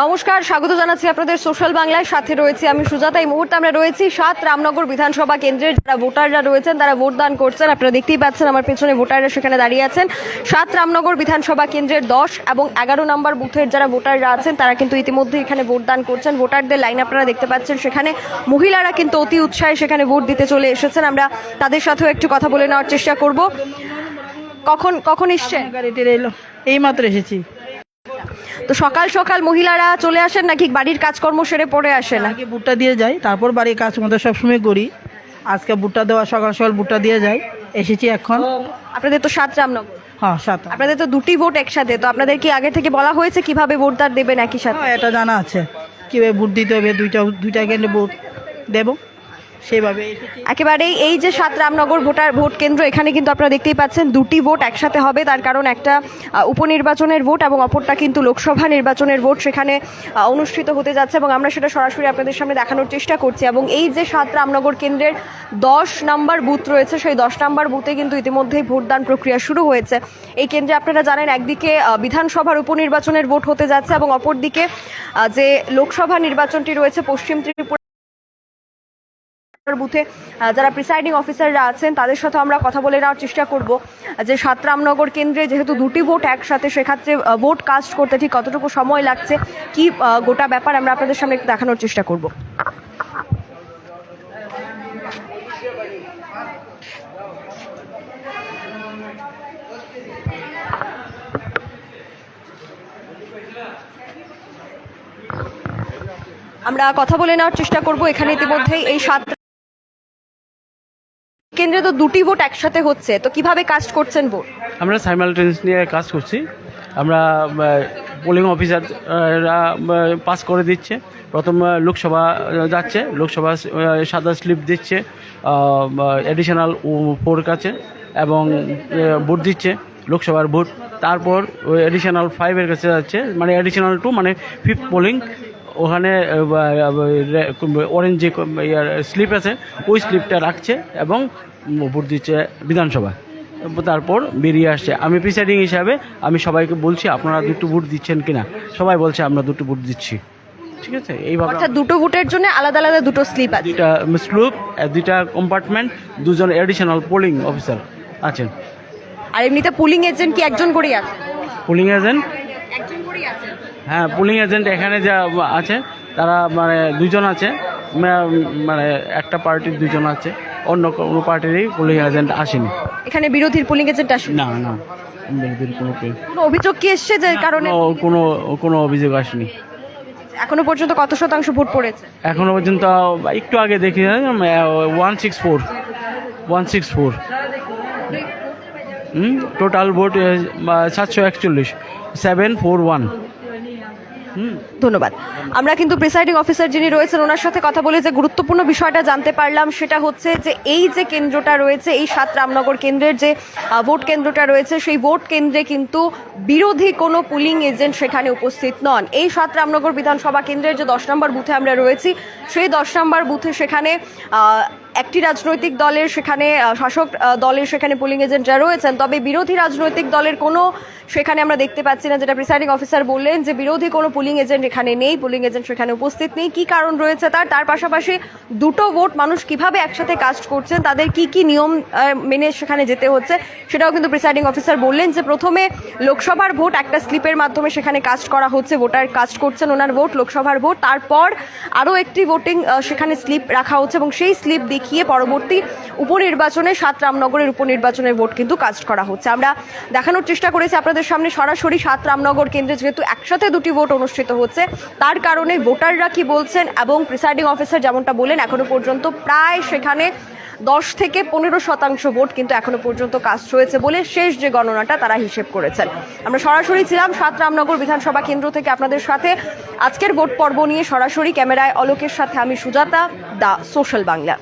নমস্কার, স্বাগত জানাচ্ছি আপনাদের সোশ্যাল বাংলায়। সাথে রয়েছে আমি সুজাতা। এই মুহূর্তে আমরা রয়েছি সাত রামনগর বিধানসভা কেন্দ্রের। যারা ভোটাররা রয়েছেন, তারা ভোটদান করছেন। আপনারা দেখতেই পাচ্ছেন, আমার পেছনে ভোটাররা সেখানে দাঁড়িয়ে আছেন। সাত রামনগর বিধানসভা কেন্দ্রের দশ এবং এগারো নম্বর বুথের যারা ভোটাররা আছেন, তারা কিন্তু ইতিমধ্যে এখানে ভোটদান করছেন। ভোটারদের লাইন আপনারা দেখতে পাচ্ছেন, সেখানে মহিলারা কিন্তু অতি উৎসাহে সেখানে ভোট দিতে চলে এসেছেন। আমরা তাদের সাথেও একটু কথা বলে নেওয়ার চেষ্টা করব। কখন কখন এসছে এই মাত্র এসেছি। তো সকাল সকাল মহিলারা চলে আসেন নাকি বাড়ির কাজকর্ম সেরে পড়ে আসেন আগে বুটটা দিয়ে যাই তারপর বাড়ির কাজ মতো সবসময় করি। আজকে বুটটা দেওয়া সকাল সকাল বুটটা দিয়ে যাই এসেছি এখন। আপনাদের তো সাত রামনগর। হ্যাঁ সাত আপনাদের তো দুটি ভোট একসাথে তো আপনাদের কি আগে থেকে বলা হয়েছে কীভাবে ভোটদার দেবেন একই সাথে? হ্যাঁ এটা জানা আছে। কীভাবে ভোট দিতে হবে দুইটা দুইটা কেন্দ্রে বুট দেব। সেইভাবে এসেছি। একেবারেই এই যে সাত রামনগর ভোটার ভোট কেন্দ্র, এখানে কিন্তু আপনারা দেখতেই পাচ্ছেন দুটি ভোট একসাথে হবে। তার কারণ একটা উপনির্বাচনের ভোট এবং অপরটা কিন্তু লোকসভা নির্বাচনের ভোট সেখানে অনুষ্ঠিত হতে যাচ্ছে এবং আমরা সেটা সরাসরি আপনাদের সামনে দেখানোর চেষ্টা করছি। এবং এই যে সাত রামনগর কেন্দ্রের দশ নম্বর বুথ রয়েছে, সেই দশ নম্বর বুথে কিন্তু ইতিমধ্যেই ভোটদান প্রক্রিয়া শুরু হয়েছে। এই কেন্দ্রে আপনারা জানেন, একদিকে বিধানসভার উপনির্বাচনের ভোট হতে যাচ্ছে এবং অপরদিকে যে লোকসভা নির্বাচনটি রয়েছে, পশ্চিম ত্রিপুরা বুথে যারা প্রিসাইডিং অফিসাররা আছেন, তাদের সাথে আমরা কথা বলে নেওয়ার চেষ্টা করব, যে সাতরামনগর কেন্দ্রে যেহেতু দুটি ভোট একসাথে, সেক্ষেত্রে ভোট কাস্ট করতে ঠিক কতটুকু সময় লাগছে, কি গোটা ব্যাপার আমরা আপনাদের সামনে একটু দেখানোর চেষ্টা করব। আমরা কথা বলে নেওয়ার চেষ্টা করব, এখানে ইতিমধ্যেই এই সাত কেন্দ্রে তো দুটি ভোট একসাথে হচ্ছে, তো কীভাবে কাস্ট করছেন ভোট? আমরা সাইমালটেনিয়াস নিয়ে কাজ করছি। আমরা পোলিং অফিসাররা পাস করে দিচ্ছে। প্রথম লোকসভা যাচ্ছে। লোকসভা সাদা স্লিপ দিচ্ছে এডিশনাল ফোর কাছে, এবং ভোট দিচ্ছে, লোকসভার ভোট। তারপর এডিশনাল ফাইভের কাছে যাচ্ছে মানে এডিশনাল টু মানে ফিফথ পোলিং ওখানে অরেঞ্জ যে স্লিপ আছে ওই স্লিপটা রাখছে এবং ভোট দিচ্ছে বিধানসভা। তারপর বেরিয়ে আসছে। আমি প্রিসাইডিং হিসাবে আমি সবাইকে বলছি আপনারা দুটো ভোট দিচ্ছেন কিনা? সবাই বলছে আমরা দুটো ভোট দিচ্ছি। ঠিক আছে? এইভাবে অর্থাৎ দুটো ভোটের জন্য আলাদা আলাদা দুটো স্লিপ আছে। দুটা স্লুপ দুইটা কম্পার্টমেন্ট দুজন এডিশনাল পোলিং অফিসার আছেন। আর এমনিতে পুলিং এজেন্ট কি একজন করেই আছে? পোলিং এজেন্ট একজন করেই আছে। হ্যাঁ পুলিং এজেন্ট এখানে যা আছে তারা মানে দুজন আছে মানে একটা পার্টির দুজন আছে অন্য কোনো পার্টিরই পুলিং এজেন্ট আসেনি। এখানে বিরোধীর পুলিং এজেন্ট আসে না না বিরোধীর কোনো কোনো অভিযোগ কি এসছে যে কারণে? কোনো কোনো অভিযোগ আসেনি। এখনও পর্যন্ত কত শতাংশ ভোট পড়েছে? এখনও পর্যন্ত একটু আগে দেখি one six four one six four total vote সাতশো একচল্লিশ সেভেন ফোর ওয়ান Hmm. ধন্যবাদ। আমরা কিন্তু প্রিসাইডিং অফিসার যিনি রয়েছেন, ওনার সাথে কথা বলে যে গুরুত্বপূর্ণ বিষয়টা জানতে পারলাম, সেটা হচ্ছে যে এই যে কেন্দ্রটা রয়েছে, এই সাত রামনগর কেন্দ্রের যে ভোট কেন্দ্রটা রয়েছে, সেই ভোট কেন্দ্রে কিন্তু বিরোধী কোনো পুলিং এজেন্ট সেখানে উপস্থিত নন। এই সাত রামনগর বিধানসভা কেন্দ্রের যে দশ নম্বর বুথে আমরা রয়েছি, সেই দশ নম্বর বুথে সেখানে একটি রাজনৈতিক দলের সেখানে শাসক দলের সেখানে পুলিং এজেন্টরা রয়েছেন, তবে বিরোধী রাজনৈতিক দলের কোনো, সেখানে আমরা দেখতে পাচ্ছি না, যেটা প্রিসাইডিং অফিসার বললেন যে বিরোধী কোনো পুলিং এজেন্ট এখানে নেই পুলিং এজেন্ট সেখানে উপস্থিত নেই। কি কারণ রয়েছে তার? তার পাশাপাশি দুটো ভোট মানুষ কীভাবে একসাথে কাস্ট করছেন? তাদের কি কি নিয়ম মেনে সেখানে যেতে হচ্ছে? সেটাও কিন্তু প্রিসাইডিং অফিসার বললেন যে প্রথমে লোকসভার ভোট একটা স্লিপের মাধ্যমে সেখানে কাস্ট করা হচ্ছে। ভোটার কাস্ট করছেন ওনার ভোট লোকসভার ভোট তারপর আরও একটি ভোটিং সেখানে স্লিপ রাখা হচ্ছে এবং সেই স্লিপ দেখিয়ে পরবর্তী উপনির্বাচনে সাত রামনগরের উপনির্বাচনের ভোট কিন্তু কাস্ট করা হচ্ছে। আমরা দেখানোর চেষ্টা করেছি আপনাদের সামনে সরাসরি সাত রামনগর, কেন্দ্রে যেহেতু একসাথে দুটি ভোট অনুষ্ঠিত হচ্ছে তার কারণে ভোটাররা কি বলছেন এবং প্রিসাইডিং অফিসার যেমনটা বলেন এখনও পর্যন্ত প্রায় সেখানে দশ থেকে পনেরো শতাংশ ভোট কিন্তু এখনও পর্যন্ত কাস্ট হয়েছে বলে শেষ যে গণনাটা তারা হিসেব করেছেন। আমরা সরাসরি ছিলাম সাত রামনগর বিধানসভা কেন্দ্র থেকে আপনাদের সাথে। আজকের ভোট পর্ব নিয়ে সরাসরি ক্যামেরায় অলোকের সাথে আমি সুজাতা, দা সোশ্যাল বাংলা।